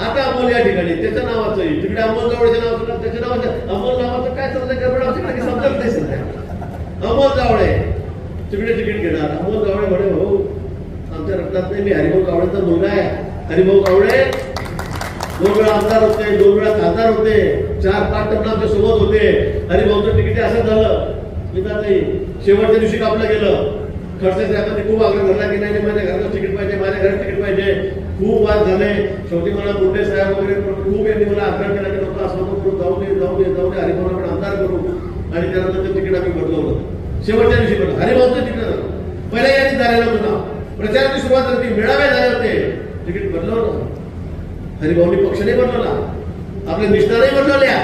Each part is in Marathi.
आता अमोल या ठिकाणी त्याच्या नावाचं येईल तिकडे अमोल जावळेच्या नावाचं त्याच्या नावाचं अमोल नावाचं काय चाललंय गडबड आमच्याकडे समजत नाही सध्या. अमोल जावळे. तिकडे तिकीट घेणार. अमोल जावळे म्हणे भाऊ आमच्या रक्तात नाही मी हरिभाऊ कावळेचा मुलगा आहे. हरिभाऊ कावळे दोन वेळा आमदार होते दोन वेळा खासदार होते चार पाच टर्म आमच्यासोबत होते. हरिभाऊचं तिकीट असं झालं. मी नाही शेवटच्या दिवशी कापलं गेलं. खडसे साहेबांनी खूप आग्रह धरला की नाही नाही, माझ्या घरात तिकीट पाहिजे माझ्या घरात तिकीट पाहिजे खूप वाद झाले. शेवटी मला मुंडे साहेब वगैरे खूप यांनी मला आग्रह केला की नको असं नको करू जाऊ दे जाऊ दे जाऊ दे हरिभाऊला पण आमदार करू. आणि त्यानंतर ते तिकीट आम्ही बदलवलं शेवटच्या दिवशी बदल हरिभाऊचं तिकीट झालं. पहिल्या यादी झालेलं होतं नाव प्रचाराची सुरुवात झाली मेळावे झाले होते. तिकीट बदलवलं हरिभाऊनी पक्ष नाही बनवला आपले निष्ठा नाही बनवल्या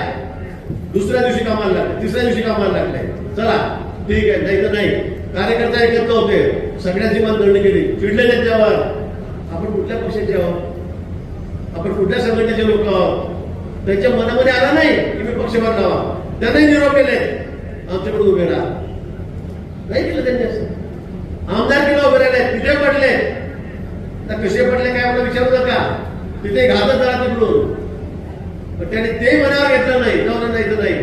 दुसऱ्या दिवशी कामाला लागले. तिसऱ्या दिवशी कामाला लागले. चला ठीक आहे नाही तर नाही. कार्यकर्ता एकत्र होते. सगळ्यांची बांधणी केली. चिडले त्यांच्यावर आपण कुठल्या पक्षाचे आहोत? आपण कुठल्या संघटनेचे लोक आहोत? त्यांच्या मनामध्ये आला नाही की मी पक्ष बांधावा. त्यांनाही निरोप केले आमच्याकडे उभे राहा. नाही केलं त्यांनी असं. आमदार केलं उभे राहिले तिथे पडले तर कसे पडले काय मला विचारू नका. तिथे घालत जरा तिकडून पण त्याने ते मनावर घेतलं नाही. जाऊन नाही तर नाही?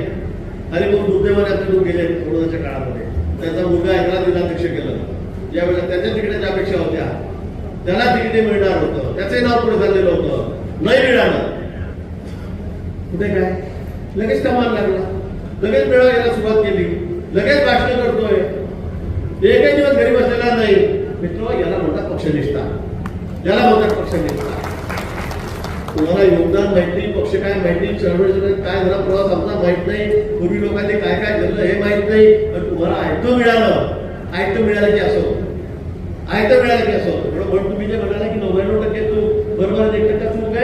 अरे मग दुर्दैवाने आपल्याकडून गेले कोरोनाच्या काळामध्ये. त्याचा मुलगा एकला जिल्हाध्यक्ष केलं. ज्यावेळेला त्याच्या तिकिटाच्या अपेक्षा होत्या. त्याला तिकिटे मिळणार होतं. त्याचंही नाव पुढे झालेलं होतं. नाही मिळालं. कुठे काय? लगेच कमान लागला. लगेच मेळावा यायला सुरुवात केली. लगेच भाषण करतोय. एकही दिवस घरी बसलेला नाही. मित्र याला म्हणतात पक्षनिष्ठा याला म्हणतात पक्षनिष्ठा तुम्हाला योगदान माहीत नाही पक्ष काय माहीत नाही काय झाला प्रवास आमचा माहीत नाही. पूर्वी लोकांनी काय काय झालं हे माहीत नाही. पण तुम्हाला आयतं मिळालं. आयतं मिळालं की असो. आयतं मिळालं की असं.